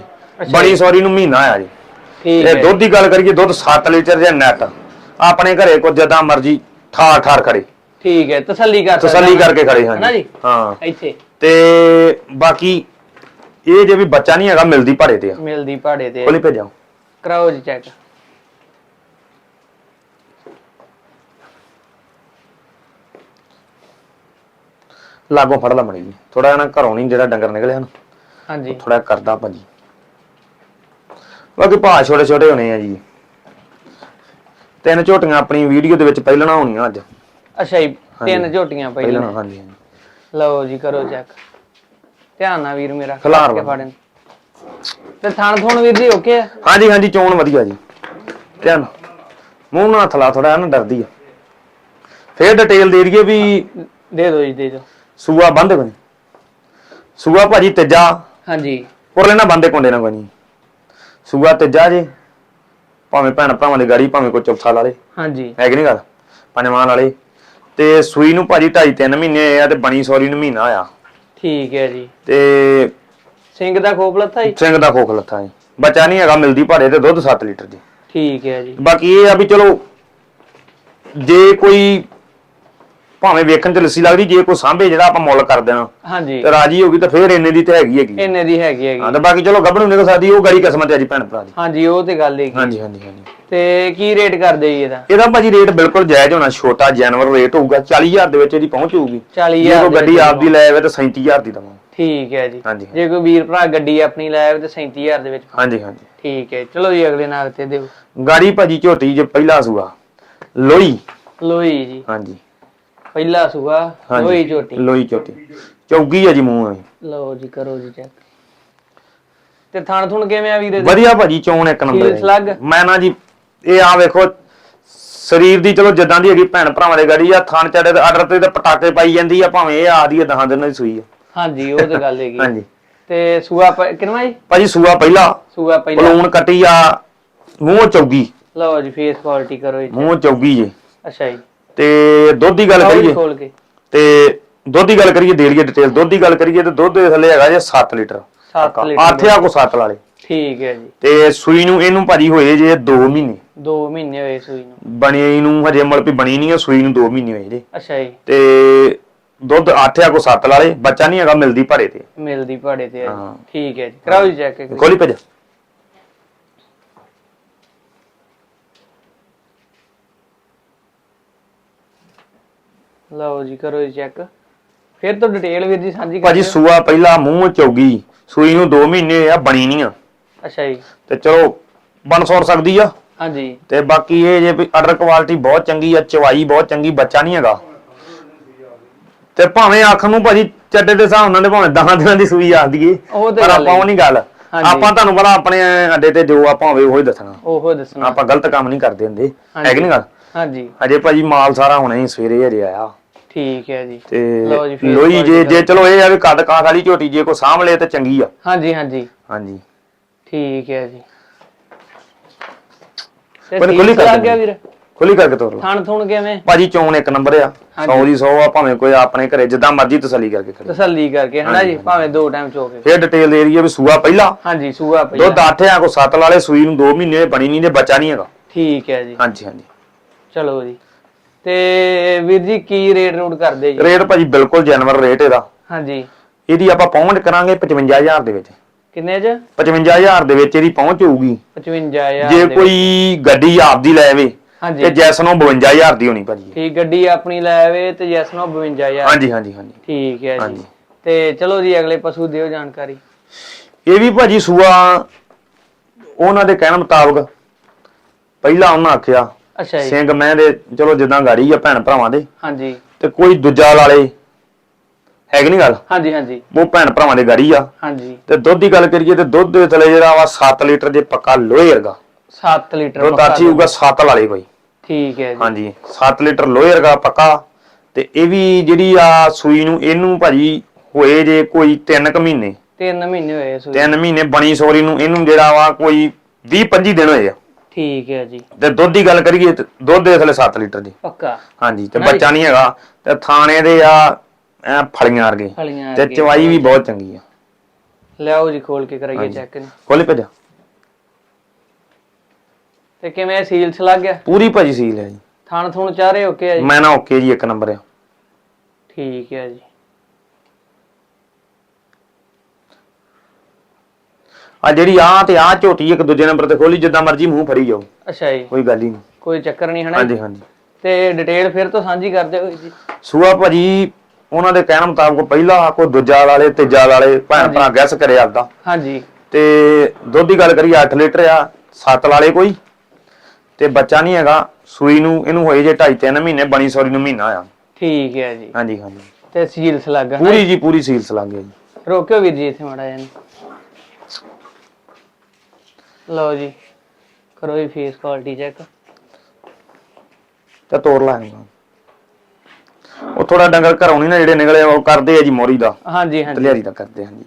ਬੜੀ। ਸੌਰੀ ਨੂੰ ਮਹੀਨਾ ਆ ਜੇ। ਠੀਕ ਇਹ ਹੈ। ਦੁੱਧ ਦੀ ਗੱਲ ਕਰੀਏ ਦੁੱਧ 7 ਲੀਟਰ ਜਾਂ ਨੈਟ ਆਪਣੇ ਘਰੇ ਕੋ ਜਦਾਂ ਮਰਜ਼ੀ ਠਾਰ ਠਾਰ ਖੜੇ। ਠੀਕ ਹੈ ਤਸੱਲੀ ਕਰ ਤਸੱਲੀ। ਕਰਕੇ ਖੜੇ ਹਾਂ ਜੀ? ਹਾਂ। ਇੱਥੇ। ਤੇ ਬਾਕੀ ਇਹ ਜੇ ਵੀ ਬੱਚਾ ਨਹੀਂ ਹੈਗਾ ਮਿਲਦੀ ਭਾੜੇ ਤੇ ਆ। ਮਿਲਦੀ ਪਹਾੜੇ ਤੇ ਕੋਲੀ ਭੇਜਾਂ। ਕਰਾਓ ਜੀ ਚੈੱਕ ਲਾਗੋਂ ਫੜ ਲਾ ਮੜੀ ਥੋੜਾ ਨਾ ਘਰੋਂ ਨਹੀਂ ਜਿਹੜਾ ਡੰਗਰ ਨਿਕਲਿਆ ਨਾ। ਹਾਂਜੀ। ਥੋੜਾ ਕਰਦਾ ਭਾਜੀ ਬਾਕੀ ਭਾਅ ਛੋਟੇ ਛੋਟੇ ਹੋਣੇ ਆ ਜੀ। ਤਿੰਨ ਝੋਟੀਆਂ ਆਪਣੀ ਵੀਡੀਓ ਦੇ ਵਿੱਚ ਪਹਿਲਾਂ ਹੋਣੀਆਂ ਅੱਜ। ਅੱਛਾ ਜੀ ਤਿੰਨ। ਝੋਟੀਆਂ ਪਹਿਲਾਂ ਪਹਿਲਾਂ ਹਾਂਜੀ ਹਾਂਜੀ। ਲਓ ਜੀ ਕਰੋ ਚੈੱਕ ਧਿਆਨ ਨਾਲ ਵੀਰ ਮੇਰਾ ਖਿਲਾਰ ਵਾ। ਫੜਨ। ਤੇ ਥਣ ਥੁਣ ਵੀਰ ਜੀ ਓਕੇ ਆ? ਹਾਂਜੀ ਹਾਂਜੀ ਚੋਣ ਵਧੀਆ ਜੀ। ਧਿਆਨ। ਮੂੰਹ ਨਾਲ ਹੱਥ ਲਾ ਥੋੜਾ ਨਾ ਡਰਦੀ ਆ। ਫੇਰ ਡਿਟੇਲ ਦੇ ਦਈਏ ਵੀ ਦੇ ਦਿਓ ਜੀ ਦੇ ਦਿਓ। ਸੂਆ ਬੰਦ ਬਣੇ ਸੂਆ ਭਾਜੀ ਤੀਜਾ। ਹਾਂਜੀ। ਉਰਲੇ ਨਾ ਬੰਦੇ ਕੋਂਡੇ ਨਾ ਕੋਈ ਨਹੀਂ ਸੂਆ ਤੀਜਾ ਜੀ। ਭਾਵੇਂ ਭੈਣ ਭਰਾਵਾਂ ਦੀ ਗਾੜੀ ਭਾਵੇਂ ਕੋਈ ਚੌਥਾ ਲਾ ਲੇ। ਹਾਂਜੀ। ਹੈ ਕਿ ਨਹੀਂ ਗੱਲ? ਪੰਜਵਾਂ ਵਾਲੇ ਤੇ ਸੂਈ ਨੂੰ ਭਾਜੀ 2.5 3 ਮਹੀਨੇ ਆ ਤੇ ਬਣੀ ਸੌਰੀ ਨੂੰ ਮਹੀਨਾ ਆ ਠੀਕ ਹੈ ਜੀ। ਤੇ ਸਿੰਘ ਦਾ ਖੋਪ ਲੱਥਾ ਜੀ? ਸਿੰਘ ਦਾ ਖੋਖ ਲੱਥਾ ਜੀ। ਬੱਚਾ ਨਹੀਂ ਹੈਗਾ ਮਿਲਦੀ ਭਾੜੇ ਤੇ ਦੁੱਧ 7 ਲੀਟਰ ਜੀ ਠੀਕ ਹੈ ਜੀ। ਬਾਕੀ ਇਹ ਆ ਵੀ ਚਲੋ ਜੇ ਕੋਈ ਭਾਵੇਂ ਵੇਖਣ ਚ ਲੱਸੀ ਲੱਗਦੀ ਜੇ ਕੋਈ ਸਾਂਭੇ ਜਿਹੜਾ ਆਪਾਂ ਮੁੱਲ ਕਰ ਦੇਣਾ ਹਾਂਜੀ। ਤੇ ਰਾਜੀ ਹੋਗੀ ਤਾਂ ਫੇਰ ਇੰਨੇ ਦੀ ਤੇ ਹੈਗੀ ਹੈਗੀ ਇੰਨੇ ਦੀ ਹੈਗੀ ਹਾਂ ਹੈਗੀ ਤੇ ਬਾਕੀ ਚਲੋ ਗੱਭਰੂ ਨਿਕਲ ਸਕਦੀ ਉਹ ਗਾੜੀ ਕਿਸਮਤ ਹੈ ਜੀ ਭੈਣ ਭਰਾ ਦੀ। ਹਾਂਜੀ ਉਹ ਤੇ ਗੱਲ ਹੈਗੀ। ਹਾਂਜੀ ਹਾਂਜੀ ਹਾਂਜੀ। ਤੇ ਕੀ ਰੇਟ ਕਰਦੇ ਜੀ ਇਹਦਾ? ਇਹਦਾ ਭਾਜੀ ਰੇਟ ਬਿਲਕੁਲ ਜਾਇਜ਼ ਹੋਣਾ ਛੋਟਾ ਜੈਨਵਰ ਰੇਟ ਹੋਊਗਾ 40000 ਦੇ ਵਿੱਚ ਇਹਦੀ ਪਹੁੰਚ ਹੋਊਗੀ 40000 ਜੇ ਕੋਈ ਗੱਡੀ ਆਪਦੀ ਲੈ ਆਵੇ ਤਾਂ 37000 ਦੀ ਦਵਾਂ ਠੀਕ ਹੈ ਜੀ। ਹਾਂਜੀ ਜੇ ਕੋਈ ਵੀਰ ਭਰਾ ਗੱਡੀ ਆਪਣੀ ਲੈ ਆਵੇ ਤੇ 37000 ਦੇ ਵਿੱਚ ਹਾਂਜੀ ਹਾਂਜੀ। ਠੀਕ ਹੈ ਚਲੋ ਜੀ ਅਗਲੇ ਨਾਗ ਤੇ ਦਿਓ। ਗਾੜੀ ਭਾਜੀ ਝੋਟੀ ਜੇ ਪਹਿਲਾ ਸੂਆ ਲੋਈ। ਲੋਈ ਜੀ। ਹਾਂਜੀ। ਪਹਿਲਾ ਸੂਆ। ਲੋਈ ਝੋਟੀ। ਲੋਈ ਝੋਟੀ। ਚੌਗੀ ਆ ਜੀ ਮੂੰਹ ਐ ਲਓ ਜੀ ਕਰੋ ਜੀ ਚੈੱਕ ਤੇ ਥਣ ਥੁਣ ਕਿਵੇਂ ਆ ਵੀਰੇ? ਵਧੀਆ ਭਾਜੀ ਚੋਣ ਇੱਕ ਨੰਬਰ ਸਲੱਗ? ਮੈਂ ਨਾ ਜੀ ਇਹ ਆ ਵੇਖੋ ਸਰੀਰ ਦੀ ਚਲੋ ਜਿੱਦਾਂ ਦੀ ਹੈਗੀ ਭੈਣ ਭਰਾਵਾਂ ਦੇ ਗਾੜੀ ਆ ਥਣ ਚੜੇ ਤੇ ਆਰਡਰ ਤੇ ਤਾਂ ਪਟਾਕੇ ਪਾਈ ਜਾਂਦੀ ਆ ਭਾਵੇਂ ਇਹ ਆਦੀ ਆ ਦਹਾਂ ਦਿਨਾਂ ਦੀ ਸੂਈ ਆ। ਹਾਂਜੀ ਉਹ ਤਾਂ ਗੱਲ ਹੈਗੀ ਹਾਂਜੀ। ਤੇ ਸੂਆ ਕਿੰਨਵਾਂ ਜੀ? ਭਾਜੀ ਸੂਆ ਪਹਿਲਾ। ਸੂਆ ਪਹਿਲਾ। ਬਲੂਨ ਕੱਟੀ ਆ ਮੂੰਹ ਚੌਗੀ। ਲਓ ਜੀ ਫੇਸ ਕੁਆਲਿਟੀ ਕਰੋ ਜੀ ਮੂੰਹ ਚੌਗੀ ਜੇ। ਅੱਛਾ ਜੀ। ਤੇ ਦੁੱਧ ਦੀ ਗੱਲ ਕਰੀਏ। ਖੋਲ ਕੇ। ਤੇ ਦੁੱਧ ਦੀ ਗੱਲ ਕਰੀਏ ਦੇ ਲਈਏ ਡਿਟੇਲ ਦੁੱਧ ਦੀ ਗੱਲ ਕਰੀਏ ਤੇ ਦੁੱਧ ਦੇ ਥੱਲੇ ਹੈਗਾ ਜੇ 7 ਲੀਟਰ। 7 ਲੀਟਰ ਆਥਿਆ ਕੋ 7 ਵਾਲੇ ਠੀਕ ਹੈ ਜੀ। ਤੇ ਸੂਈ ਨੂੰ ਇਹਨੂੰ ਭਾਜੀ ਹੋਏ ਜੇ 2 ਮਹੀਨੇ। 2 ਮਹੀਨੇ ਹੋਏ ਸੂਈ ਨੂੰ। ਬਣੀ ਨੂੰ ਹਜੇ ਮਲ ਵੀ ਬਣੀ ਨਹੀਂ ਆ ਸੂਈ ਨੂੰ 2 ਮਹੀਨੇ ਹੋਏ ਜੇ ਅੱਛਾ ਜੀ। ਤੇ ਦੁੱਧ ਆਠਿਆ ਕੋ 7 ਵਾਲੇ ਬੱਚਾ ਨਹੀਂ ਹੈਗਾ ਮਿਲਦੀ ਭਾਰੇ ਤੇ। ਮਿਲਦੀ ਪਹਾੜੇ ਤੇ ਆ ਜੀ। ਹਾਂ। ਠੀਕ ਹੈ ਜੀ। ਕਰਾਓ ਜੀ ਚੈੱਕ ਖੋਲੀ ਭੇਜ। ਲਓ ਜੀ ਕਰੋ ਜੀ ਚੈੱਕ ਫਿਰ ਤੋਂ ਡਿਟੇਲ ਵੀਰ ਜੀ ਸਾਂਝੀ ਕਰ ਭਾਜੀ ਦਿਓ। ਸੂਆ ਪਹਿਲਾ ਮੂੰਹ ਚੌਗੀ ਸੂਈ ਨੂੰ 2 ਮਹੀਨੇ ਹੋਏ ਆ ਬਣੀ ਨਹੀਂ ਆ। ਅੱਛਾ ਜੀ। ਤੇ ਚਲੋ ਬਣ ਸੌਰ ਸਕਦੀ ਆ। ਹਾਂਜੀ। ਤੇ ਬਾਕੀ ਇਹ ਜੇ ਵੀ ਆਰਡਰ ਕੁਆਲਿਟੀ ਬਹੁਤ ਚੰਗੀ ਆ ਚਵਾਈ ਬਹੁਤ ਚੰਗੀ ਬੱਚਾ ਨਹੀਂ ਹੈਗਾ। ਤੇ ਭਾਵੇਂ ਅੱਖ ਨੂੰ ਭਾਜੀ ਚੱਡੇ ਦੇ ਹਿਸਾਬ ਨਾਲ ਤੇ ਭਾਵੇਂ 10 ਦਿਨਾਂ ਦੀ ਸੂਈ ਆਂਦੀ ਏ ਉਹ ਤੇ ਪਰ ਗੱਲ ਆਪਾਂ ਉਹ ਹੈ ਨਹੀਂ ਗੱਲ। ਹਾਂਜੀ। ਆਪਾਂ ਤੁਹਾਨੂੰ ਪਤਾ ਆਪਣੇ ਅੱਡੇ ਤੇ ਜੋ ਆਪਾਂ ਹੋਵੇ ਉਹੀ ਦੱਸਣਾ। ਉਹ ਦੱਸਣਾ। ਆਪਾਂ ਗਲਤ ਕੰਮ ਨਹੀਂ ਕਰਦੇ ਹੁੰਦੇ। ਹਾਂਜੀ। ਹੈ ਕਿ ਨਹੀਂ ਗੱਲ? ਹਾਂਜੀ। ਅਜੇ ਭਾਜੀ ਮਾਲ ਸਾਰਾ ਹੁਣੇ ਹੀ ਸਵੇਰੇ ਹਜੇ ਆਇਆ। ਠੀਕ ਹੈ ਜੀ। ਤੇ ਲਓ ਜੀ, ਫਿਰ ਲੋਈ ਜੇ ਚਲੋ ਇਹ ਆ ਵੀ ਕੱਦ ਕਾਂ ਵਾਲੀ ਝੋਟੀ ਜੇ ਕੋ ਸਾਂਭ ਲਏ ਤੇ ਚੰਗੀ ਆ। ਹਾਂਜੀ ਹਾਂਜੀ। ਹਾਂਜੀ। ਠੀਕ ਹੈ ਜੀ। ਪਰ ਖੁੱਲੀ ਕਰ। ਗਿਆ ਵੀਰ। ਖੁੱਲੀ ਕਰਕੇ ਤੋਰ ਲਓ। ਥਣ ਥੁਣ ਕਿਵੇਂ? ਭਾਜੀ ਚੋਣ ਇੱਕ ਨੰਬਰ ਆ। ਹਾਂਜੀ। 100 ਦੀ 100 ਆ ਭਾਵੇਂ ਕੋਈ ਆਪਣੇ ਘਰੇ ਜਿੱਦਾਂ ਮਰਜ਼ੀ ਤਸੱਲੀ ਕਰਕੇ ਖੜੇ ਤਸੱਲੀ ਕਰਕੇ ਹਨਾ ਜੀ? ਭਾਵੇਂ ਦੋ ਟਾਈਮ ਚੋਕੇ ਫੇਰ ਡਿਟੇਲ ਦੇ ਰਹੀ ਹੈ ਵੀ ਸੂਆ ਪਹਿਲਾ। ਹਾਂਜੀ ਸੂਆ ਪਹਿਲਾਂ। ਦੁੱਧ 8 ਆ ਕੋ 7 ਵਾਲੇ ਸੂਈ ਨੂੰ 2 ਮਹੀਨੇ ਬਣੀ ਨਹੀਂ ਤੇ ਬੱਚਾ ਨਹੀਂ ਹੈਗਾ। ਠੀਕ ਹੈ ਜੀ। ਹਾਂਜੀ ਹਾਂਜੀ। ਚਲੋ ਜੀ। ਤੇ ਵੀਰ ਜੀ ਕੀ ਰੇਟ ਰੂਟ ਕਰਦੇ ਜੀ? ਰੇਟ ਭਾਜੀ ਬਿਲਕੁਲ ਜਨਵਰ ਰੇਟ ਇਹਦਾ। ਹਾਂਜੀ। ਇਹਦੀ ਆਪਾਂ ਪਹੁੰਚ ਕਰਾਂਗੇ 55000 ਦੇ ਵਿੱਚ। ਕਿੰਨੇ ਚ? 55000 ਦੇ ਵਿੱਚ ਇਹਦੀ ਪਹੁੰਚ ਹੋਊਗੀ। 55000 ਜੇ ਦੇ ਕੋਈ ਗੱਡੀ ਆਪਦੀ ਲੈ ਆਵੇ ਹਾਂਜੀ। ਤੇ ਜੈਸਨੋਂ 52000 ਦੀ ਹੋਣੀ ਭਾਜੀ। ਠੀਕ ਗੱਡੀ ਆਪਣੀ ਲੈ ਆਵੇ ਤੇ ਜੈਸ ਨੂੰ 52000 ਹਾਂਜੀ ਹਾਂਜੀ ਹਾਂਜੀ। ਠੀਕ ਹੈ ਜੀ। ਹਾਂਜੀ। ਤੇ ਚਲੋ ਜੀ ਅਗਲੇ ਪਸ਼ੂ ਦਿਓ ਜਾਣਕਾਰੀ। ਇਹ ਵੀ ਭਾਜੀ ਸੂਆ ਉਹਨਾਂ ਦੇ ਕਹਿਣ ਮੁਤਾਬਕ ਪਹਿਲਾਂ ਉਹਨਾਂ ਆਖਿਆ ਅੱਛਾ ਜੀ। ਸਿੰਘ ਮੈਂ ਦੇ ਚਲੋ ਜਿੱਦਾਂ ਗਾੜੀ ਆ ਭੈਣ ਭਰਾਵਾਂ ਦੇ। ਹਾਂਜੀ। ਤੇ ਕੋਈ ਦੂਜਾ ਲਾਲੇ ਹੈ ਕਿ ਨਹੀਂ ਗੱਲ? ਹਾਂਜੀ ਹਾਂਜੀ। ਉਹ ਭੈਣ ਭਰਾਵਾਂ ਦੇ ਗਾੜੀ ਆ। ਹਾਂਜੀ। ਤੇ ਦੁੱਧ ਦੀ ਗੱਲ ਕਰੀਏ ਤੇ ਦੁੱਧ ਦੇ ਥਲੇ ਜਿਹੜਾ ਵਾ 7 ਲੀਟਰ ਦੇ ਪੱਕਾ ਲੋਹੇ ਵਰਗਾ। 7 ਲੀਟਰ ਪੱਕਾ ਆਚੀ ਹੋਊਗਾ 7 ਵਾਲੇ ਕੋਈ। ਠੀਕ ਹੈ ਜੀ। ਹਾਂਜੀ 7 ਲੀਟਰ ਲੋਹੇ ਵਰਗਾ ਪੱਕਾ। ਤੇ ਇਹ ਵੀ ਜਿਹੜੀ ਆ ਸੂਈ ਨੂੰ ਇਹਨੂੰ ਭਾਜੀ ਹੋਏ ਜੇ ਕੋਈ 3 ਕੁ ਮਹੀਨੇ। 3 ਮਹੀਨੇ ਹੋਏ ਸੂਈ। 3 ਮਹੀਨੇ ਬਣੀ ਸੋਰੀ ਨੂੰ ਇਹਨੂੰ ਜਿਹੜਾ ਵਾ ਕੋਈ 20 25 ਦਿਨ ਹੋਏ ਆ। ਠੀਕ ਹੈ ਜੀ। ਤੇ ਦੁੱਧ ਦੀ ਗੱਲ ਕਰੀਏ ਤੇ ਦੁੱਧ ਦੇ ਥਲੇ 7 ਲੀਟਰ ਦੀ। ਪੱਕਾ। ਹਾਂਜੀ ਤੇ। ਬੱਚਾ ਨਹੀਂ ਹੈਗਾ। ਤੇ ਥਾਣੇ ਦੇ ਆ ਐ ਫਲੀਆਂ ਵਰਗੇ। ਫਲੀਆਂ ਤੇ। ਚਵਾਈ ਵੀ ਬਹੁਤ ਚੰਗੀ ਆ। ਲਿਆਓ ਜੀ ਖੋਲ ਕੇ ਕਰਾਈਏ। ਚੈੱਕ ਖੋਲੀ ਭੇਜਾ। ਤੇ ਕਿਵੇਂ ਸੀਲਸ ਲੱਗ ਗਿਆ? ਪੂਰੀ ਭਾਜੀ ਸੀਲ ਹੈ ਜੀ। ਥਣ ਥੁਣ ਚਾਰੇ ਓਕੇ ਆ ਜੀ? ਮੈਂ ਨਾ ਓਕੇ ਜੀ ਇੱਕ ਨੰਬਰ ਆ। ਠੀਕ ਹੈ ਜੀ। ਆ ਜਿਹੜੀ ਆ ਤੇ ਆ ਝੋਟੀ ਇੱਕ ਦੂਜੇ ਨੰਬਰ ਤੇ ਖੋਲੀ ਜਿੱਦਾਂ ਮਰਜ਼ੀ ਮੂੰਹ ਫਰੀ ਜਾਓ। ਅੱਛਾ ਜੀ। ਕੋਈ ਗੱਲ ਹੀ ਨਹੀਂ। ਕੋਈ ਚੱਕਰ ਨਹੀਂ ਹਨਾ ਹਾਂਜੀ ਹਾਂਜੀ। ਤੇ ਡਿਟੇਲ ਫਿਰ ਤੋਂ ਸਾਂਝੀ ਕਰਦੇ ਹੋਏ ਜੀ। ਸੂਆ ਭਾਜੀ ਉਹਨਾਂ ਦੇ ਕਹਿਣ ਮੁਤਾਬਕ ਪਹਿਲਾ ਕੋ ਦੂਜਾ ਵਾਲੇ ਤੀਜਾ ਵਾਲੇ ਭੈਣ ਭਰਾ ਗੈਸ ਕਰੇ ਆਪਦਾ। ਹਾਂਜੀ। ਤੇ ਦੁੱਧ ਦੀ ਗੱਲ ਕਰੀਏ 8 ਲੀਟਰ ਆ 7 ਵਾਲੇ ਕੋਈ। ਤੇ ਬੱਚਾ ਨਹੀਂ ਹੈਗਾ ਸੂਈ ਨੂੰ ਇਹਨੂੰ ਹੋਏ ਜੇ 2.5 3 ਮਹੀਨੇ ਬਣੀ ਸੌਰੀ ਨੂੰ ਮਹੀਨਾ ਆ। ਠੀਕ ਹੈ ਜੀ। ਹਾਂਜੀ ਹਾਂਜੀ। ਤੇ ਸੀਲਸ ਲੱਗ ਪੂਰੀ ਜੀ? ਪੂਰੀ ਸੀਲਸ ਲੱਗ ਜੀ। ਰੋਕਿਓ ਵੀਰ ਜੀ ਇੱਥੇ ਮਾੜਾ ਜਿਹਾ ਲਓ ਜੀ ਕਰੋ ਜੀ ਫੇਸ ਕੁਆਲਿਟੀ ਚੈੱਕ ਤੇ ਤੋੜ ਲਾਂਗਾ ਥੋੜਾ ਡੰਗਰ ਘਰੋਂ ਨਹੀਂ ਨਾ ਜਿਹੜੇ ਨਿਕਲੇ ਉਹ ਕਰਦੇ ਆ ਜੀ ਮੋਰੀ ਦਾ। ਹਾਂਜੀ ਹਾਂਜੀ। ਤਲਿਆਰੀ ਦਾ ਕਰਦੇ ਹਾਂ ਜੀ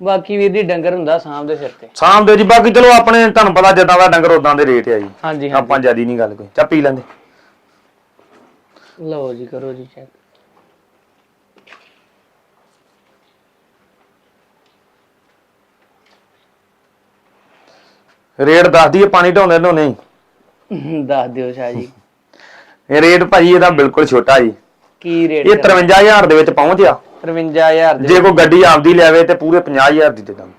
ਬਾਕੀ ਵੀਰ ਜੀ ਡੰਗਰ ਹੁੰਦਾ ਸਾਂਭ ਦੇ ਸਿਰ ਤੇ। ਸ਼ਾਮ ਦੇ ਜੀ ਬਾਕੀ ਚਲੋ ਆਪਣੇ ਤੁਹਾਨੂੰ ਪਤਾ ਜਿੱਦਾਂ ਦਾ ਡੰਗਰ ਉਦਾਂ ਦੇ ਰੇਟ ਆ ਜੀ। ਹਾਂਜੀ ਆਪਾਂ ਹਾਂਜੀ ਜਿਆਦੀ ਨਹੀਂ ਗੱਲ ਕੋਈ ਚਾ ਪੀ ਲੈਂਦੇ। ਲਓ ਜੀ ਕਰੋ ਜੀ ਚੈੱਕ ਰੇਟ ਦੱਸ ਦਈਏ ਪਾਣੀ ਢਾਉਂਦੇ ਨੂੰ ਨਹੀਂ? ਦੱਸ ਦਿਓ ਸ਼ਾਹ ਜੀ। ਇਹ ਰੇਟ ਭਾਜੀ ਇਹਦਾ ਬਿਲਕੁਲ ਛੋਟਾ ਜੀ। ਕੀ ਰੇਟ ਇਹ 53000 ਦੇ ਵਿੱਚ ਪਹੁੰਚਿਆ। 53000 ਦੇ ਜੇ ਕੋਈ ਗੱਡੀ ਆਪਦੀ ਲੈਵੇ ਤੇ ਪੂਰੇ 50000 ਦੀ ਦੇ ਦਾਂਗੇ।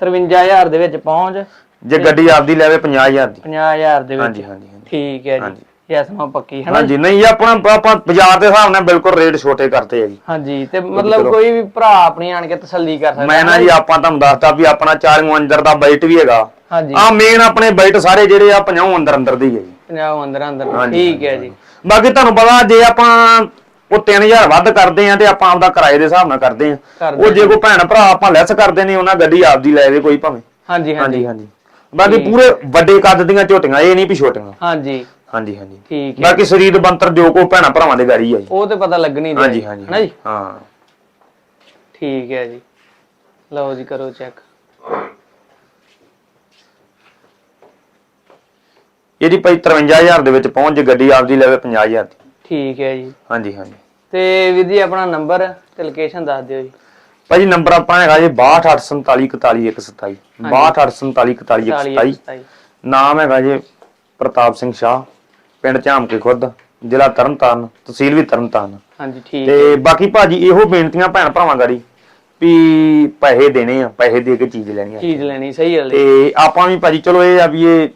53000 ਦੇ ਵਿੱਚ ਪਹੁੰਚ? ਜੇ ਗੱਡੀ ਆਪਦੀ ਲੈਵੇ 50000 ਦੀ। 50000 ਦੇ ਵਿੱਚ? ਹਾਂਜੀ ਹਾਂਜੀ ਹਾਂਜੀ। ਠੀਕ ਹੈ ਜੀ। ਯੈਸ ਮਾ ਪੱਕੀ ਹੈ ਨਾ ਹਾਂਜੀ ਨਹੀਂ ਆਪਣਾ ਆਪਾਂ ਬਾਜ਼ਾਰ ਦੇ ਹਿਸਾਬ ਨਾਲ ਬਿਲਕੁਲ ਰੇਟ ਛੋਟੇ ਕਰਤੇ ਆ ਜੀ। ਹਾਂਜੀ ਤੇ ਮਤਲਬ ਕੋਈ ਵੀ ਭਰਾ ਆਪਣੀ ਆਣ ਕੇ ਤਸੱਲੀ ਕਰ ਸਕਦਾ ਮੈਂ ਨਾ ਜੀ ਆਪਾਂ ਤੁਹਾਨੂੰ ਦੱਸਤਾ ਵੀ ਆਪਣਾ 40 ਅੰਦਰ ਦਾ ਬਜਟ ਵੀ ਹੈਗਾ। ਹਾਂਜੀ। ਆ ਮੇਨ ਆਪਣੇ ਬਜਟ ਸਾਰੇ ਜਿਹੜੇ ਆ 50 ਅੰਦਰ ਅੰਦਰ ਦੇ ਹੀ ਜੀ। 50 ਅੰਦਰ ਅੰਦਰ ਠੀਕ ਹੈ ਜੀ। ਬਾਕੀ ਤੁਹਾਨੂੰ ਪਤਾ ਜੇ ਆਪਾਂ ਉਹ 3000 ਵੱਧ ਕਰਦੇ ਆ ਤੇ ਆਪਾਂ ਆਪਦਾ ਕਿਰਾਏ ਦੇ ਹਿਸਾਬ ਨਾਲ ਕਰਦੇ ਆ। ਉਹ ਜੇ ਕੋਈ ਭੈਣ ਭਰਾ ਆਪਾਂ ਲੈਸ ਕਰਦੇ ਨੇ ਉਹਨਾਂ ਗੱਡੀ ਆਪਦੀ ਲੈ ਦੇ ਕੋਈ ਭਾਵੇਂ। ਹਾਂਜੀ ਹਾਂਜੀ। ਹਾਂਜੀ ਹਾਂਜੀ। ਬਾਕੀ ਪੂਰੇ ਵੱਡੇ ਕੱਦ ਦੀਆਂ ਝੋਟੀਆਂ ਇਹ ਨਹੀਂ ਵੀ ਛੋਟੀਆਂ। ਹਾਂਜੀ। ਹਾਂਜੀ ਹਾਂਜੀ। ਠੀਕ ਹੈ। ਬਾਕੀ ਸਰੀਰ ਬੰਤਰ ਜੋ ਕੋ ਭੈਣਾ ਭਰਾਵਾਂ ਦੇ ਗਾੜੀ ਆ ਜੀ। ਉਹ ਤੇ ਪਤਾ ਲੱਗਣੀ ਹਾਂਜੀ ਹਾਂਜੀ ਹਨਾ ਜੀ? ਹਾਂ। ਠੀਕ ਹੈ ਜੀ। ਲਓ ਜੀ ਕਰੋ ਚੈੱਕ। ਇਹਦੀ ਭਾਈ 53000 ਦੇ ਵਿੱਚ ਪਹੁੰਚ ਜੇ ਗੱਡੀ ਆਪਦੀ ਲੈਵੇ 50000 ਦੀ। ਠੀਕ ਹੈ ਜੀ। ਹਾਂਜੀ ਹਾਂਜੀ। ਤੇ ਵੀਰ ਜੀ ਆਪਣਾ ਨੰਬਰ ਤੇ ਲੋਕੇਸ਼ਨ ਦੱਸ ਦਿਓ ਜੀ। ਭਾਜੀ ਨੰਬਰ ਆਪਣਾ ਹੈਗਾ ਜੀ 6284414127 6284414127 47 ਨਾਮ ਹੈਗਾ ਜੀ ਪ੍ਰਤਾਪ ਸਿੰਘ ਸ਼ਾਹ। ਪਿੰਡ ਝਾਮਕੇ ਖੁਰਦ ਜ਼ਿਲ੍ਹਾ ਤਰਨਤਾਰਨ ਤਹਿਸੀਲ ਵੀ ਤਰਨਤਾਰਨ। ਹਾਂਜੀ ਠੀਕ ਤੇ ਬਾਕੀ ਭਾਜੀ ਇਹੋ ਬੇਨਤੀਆਂ ਭੈਣ ਭਰਾਵਾਂ ਗਾੜੀ ਵੀ ਪੈਸੇ ਦੇਣੇ ਆ ਪੈਸੇ ਦੇ ਕੇ ਚੀਜ਼ ਲੈਣੀ ਆ। ਚੀਜ਼ ਲੈਣੀ ਸਹੀ ਗੱਲ ਹੈ ਤੇ ਆਪਾਂ ਵੀ ਭਾਜੀ ਚਲੋ ਇਹ ਆ ਵੀ ਇਹ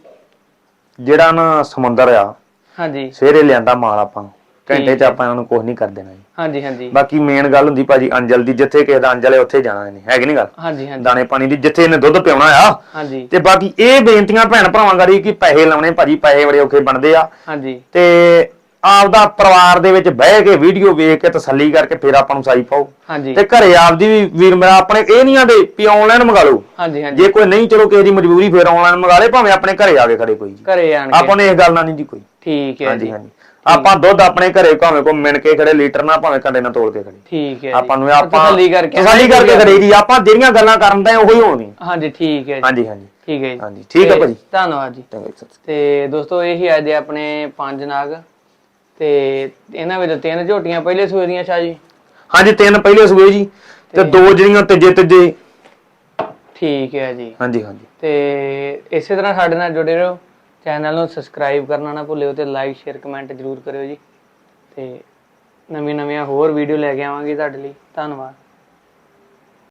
ਜਿਹੜਾ ਨਾ ਸਮੁੰਦਰ ਆ ਹਾਂਜੀ। ਸਵੇਰੇ ਲਿਆਂਦਾ ਮਾਲ ਆਪਾਂ ਘੰਟੇ ਚ ਆਪਾਂ ਇਹਨਾਂ ਨੂੰ ਕੁਝ ਨਹੀਂ ਕਰ ਦੇਣਾ ਜੀ। ਹਾਂਜੀ ਹਾਂਜੀ। ਬਾਕੀ ਮੇਨ ਗੱਲ ਹੁੰਦੀ ਭਾਜੀ ਅੰਜਲ ਦੀ ਜਿੱਥੇ ਕਿਸੇ ਦਾ ਅੰਜਲ ਹੈ ਉੱਥੇ ਜਾਣਾ ਇਹਨੇ ਹੈ ਕਿ ਨਹੀਂ ਗੱਲ? ਹਾਂਜੀ ਹਾਂਜੀ। ਦਾਣੇ ਪਾਣੀ ਦੀ ਜਿੱਥੇ ਇਹਨੇ ਦੁੱਧ ਪਿਆਉਣਾ ਆ। ਹਾਂਜੀ। ਤੇ ਬਾਕੀ ਇਹ ਬੇਨਤੀਆਂ ਭੈਣ ਭਰਾਵਾਂ ਗਾੜੀ ਕਿ ਪੈਸੇ ਲਾਉਣੇ ਭਾਜੀ ਪੈਸੇ ਬੜੇ ਔਖੇ ਬਣਦੇ ਆ। ਹਾਂਜੀ। ਤੇ ਆਪਦਾ ਪਰਿਵਾਰ ਦੇ ਵਿੱਚ ਬਹਿ ਕੇ ਵੀਡੀਓ ਵੇਖ ਕੇ ਤਸੱਲੀ ਕਰਕੇ ਫਿਰ ਆਪਾਂ ਨੂੰ ਸਾਈ ਪਾਓ। ਹਾਂਜੀ। ਤੇ ਘਰੇ ਆਪਦੀ ਵੀ ਵੀਰ ਮੇਰਾ ਆਪਣੇ ਇਹ ਨਹੀਂ ਆਂਦੇ ਵੀ ਆਨਲਾਈਨ ਮੰਗਾ ਲਓ। ਹਾਂਜੀ ਹਾਂਜੀ। ਜੇ ਕੋਈ ਨਹੀਂ ਚਲੋ ਕਿਸੇ ਦੀ ਮਜਬੂਰੀ ਫਿਰ ਆਨਲਾਈਨ ਮੰਗਾ ਲੇ ਭਾਵੇਂ ਆਪਣੇ ਘਰੇ ਆ ਕੇ ਖੜੇ ਕੋਈ ਜੀ। ਘਰੇ ਆਣ ਕੇ। ਆਪਾਂ ਨੇ ਇਸ ਗੱਲ ਨਾਲ ਨਹੀਂ ਜੀ ਕੋਈ। ਠੀਕ ਹੈ ਹਾਂਜੀ ਜੀ। ਹਾਂਜੀ। ਆਪਾਂ ਦੁੱਧ ਆਪਣੇ ਘਰੇ ਭਾਵੇਂ ਕੋ ਮਿਣ ਕੇ ਖੜੇ ਲੀਟਰ ਨਾਲ ਭਾਵੇਂ ਕੰਡੇ ਨਾਲ ਤੋਲ ਕੇ ਖੜੇ। ਠੀਕ ਹੈ ਜੀ। ਆਪਾਂ ਨੂੰ ਇਹ ਆਪਾਂ ਤਸੱਲੀ ਕਰਕੇ ਤਸੱਲੀ ਕਰਕੇ ਖੜੇ ਜੀ। ਆਪਾਂ ਜਿਹੜੀਆਂ ਗੱਲਾਂ ਕਰਨ ਦਾ ਉਹੀ ਹੋਣੀ ਹਾਂਜੀ ਠੀਕ ਹੈ ਜੀ। ਹਾਂਜੀ ਹਾਂਜੀ। ਠੀਕ ਹੈ ਜੀ। ਹਾਂਜੀ ਠੀਕ ਹੈ ਤੇ ਭਾਜੀ। ਧੰਨਵਾਦ ਜੀ। ਚੰਗਾ ਜੀ ਸਤਿ ਸ਼੍ਰੀ ਤੇ ਦੋਸਤੋ ਇਹ ਹੀ ਅੱਜ ਦੇ ਆਪਣੇ ਪੰਜ ਨਾਗ। ਤੇ ਇਹਨਾਂ ਵਿੱਚ ਤਿੰਨ ਝੋਟੀਆਂ ਪਹਿਲੇ ਸੂਏ ਦੀਆਂ ਸ਼ਾਹ ਜੀ। ਹਾਂਜੀ ਤਿੰਨ ਪਹਿਲੇ ਸੂਏ ਜੀ। ਤੇ ਦੋ ਜਿਹੜੀਆਂ ਤੀਜੇ ਤੀਜੇ। ਠੀਕ ਹੈ ਜੀ। ਹਾਂਜੀ ਹਾਂਜੀ। ਤੇ ਇਸੇ ਤਰ੍ਹਾਂ ਸਾਡੇ ਨਾਲ ਜੁੜੇ ਰਹੋ। ਚੈਨਲ ਨੂੰ ਸਬਸਕ੍ਰਾਈਬ ਕਰਨਾ ਨਾ ਭੁੱਲਿਓ ਤੇ ਲਾਈਕ ਸ਼ੇਅਰ ਕਮੈਂਟ ਜਰੂਰ ਕਰਿਓ ਜੀ। ਤੇ ਨਵੀਆਂ ਨਵੀਆਂ ਹੋਰ ਵੀਡੀਓ ਲੈ ਕੇ ਆਵਾਂਗੇ ਤੁਹਾਡੇ ਲਈ। ਧੰਨਵਾਦ।